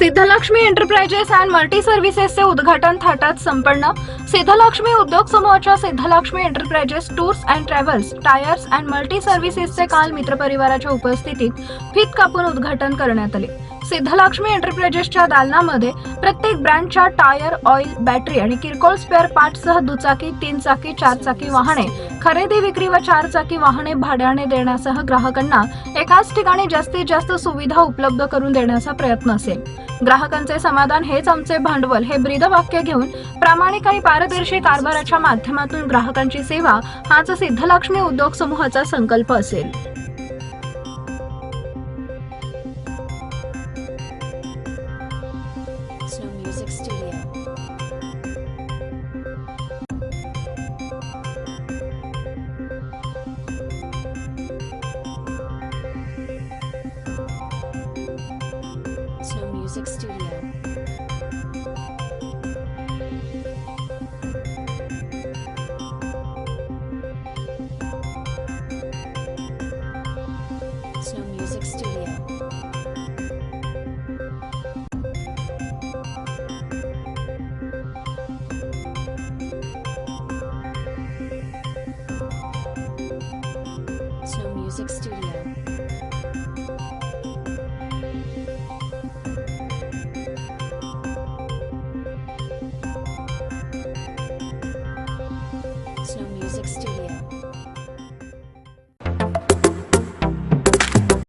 Siddhalakshmi enterprises and multi सर्व्हिसेसचे उद्घाटन थाटात संपन्न. सिद्धलक्ष्मी उद्योग समूहाच्या Siddhalakshmi enterprises tours and travels tyres and multi सर्व्हिसेसचे काल मित्रपरिवाराच्या उपस्थितीत फीत कापून उद्घाटन करण्यात आले. सिद्धलक्ष्मी एंटरप्राइजेसच्या दालनामध्ये प्रत्येक ब्रँडच्या टायर ऑइल बॅटरी आणि किरकोळ स्पेअर पार्टसह दुचाकी तीन चाकी चार चाकी वाहने खरेदी विक्री व चार चाकी वाहने भाड्याने देण्यासह ग्राहकांना एकाच ठिकाणी जास्तीत जास्त सुविधा उपलब्ध करून देण्याचा प्रयत्न असेल. ग्राहकांचे समाधान हेच आमचे भांडवल हे ब्रीद वाक्य घेऊन प्रामाणिक आणि पारदर्शी कारभाराच्या माध्यमातून ग्राहकांची सेवा हाच सिद्धलक्ष्मी उद्योग समूहाचा संकल्प असेल. Techno Music Studio. Music Studio. Snow Music Studio. music studio. Snow Music Studio.